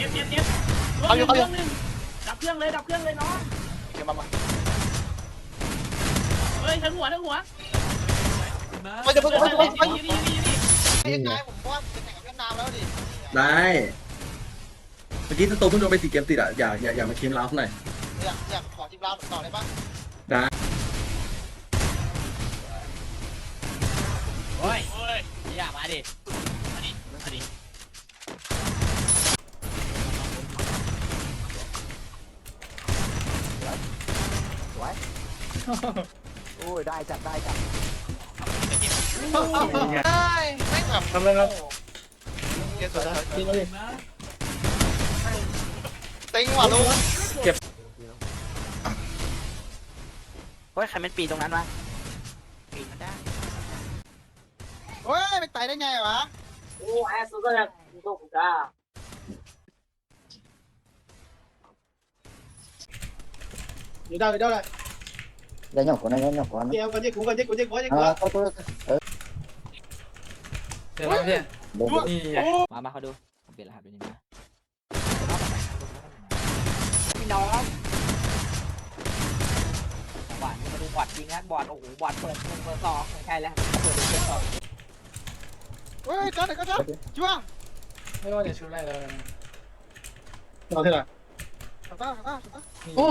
จ็บเจ็บเจ็บเอาอยู่เอาอยู่หนึ่งดับเครื่องเลยดับเครื่องเลยน้องเก็บมามาเฮ้ยทั้งหัวทั้งหัวไปเดี๋ยวไปเฮ้ยเดี๋ยวไปเฮ้ยเดี๋ยวไปนี่นี่นี่นี่ไอ้กายผมว่าจะแข่งกับเวียดนามแล้วดิได้เมื่อกี้สโตเพิ่งโดนไปสี่เกมติดอะอย่าอย่าอย่ามาเค็มเราเท่าไหร่อยากอยากขอทีมเราต่อได้ปะโอ้ยโอ้ยอย่ามาดิมาดิมาดิ โอ้ยได้จัดได้จัดได้ไม่แบบทำอะไรครับเกมสุดท้ายติงว่ะลุงเฮ้ยใครเป็นปีตรงนั้นวะปีมันได้เฮ้ยไปไต่ได้ไงวะ Đi đâu, đi đâu này? Đây nhọc của này, đây nhọc của nó. Chị em có chiếc cú, có chiếc cú, chiếc cú, chiếc cú. À, tôi tôi ừ. เดี๋ยวนะพี่ Đúng. นี่ไงมามาเขาดูผมเปลี่ยนรหัสเป็นยังไงพี่น้องบอดมาดูบอดจริงนะบอดโอ้โหบอดเปิดเปิดสองไม่ใช่แล้วเปิดเปิดสองเฮ้ยจ้าไหนก็จ้าช่วงไม่ว่าจะชุดอะไรเลย Nào thế nào? ต่อต้าต่อต้าต่อต้านี่ Ô,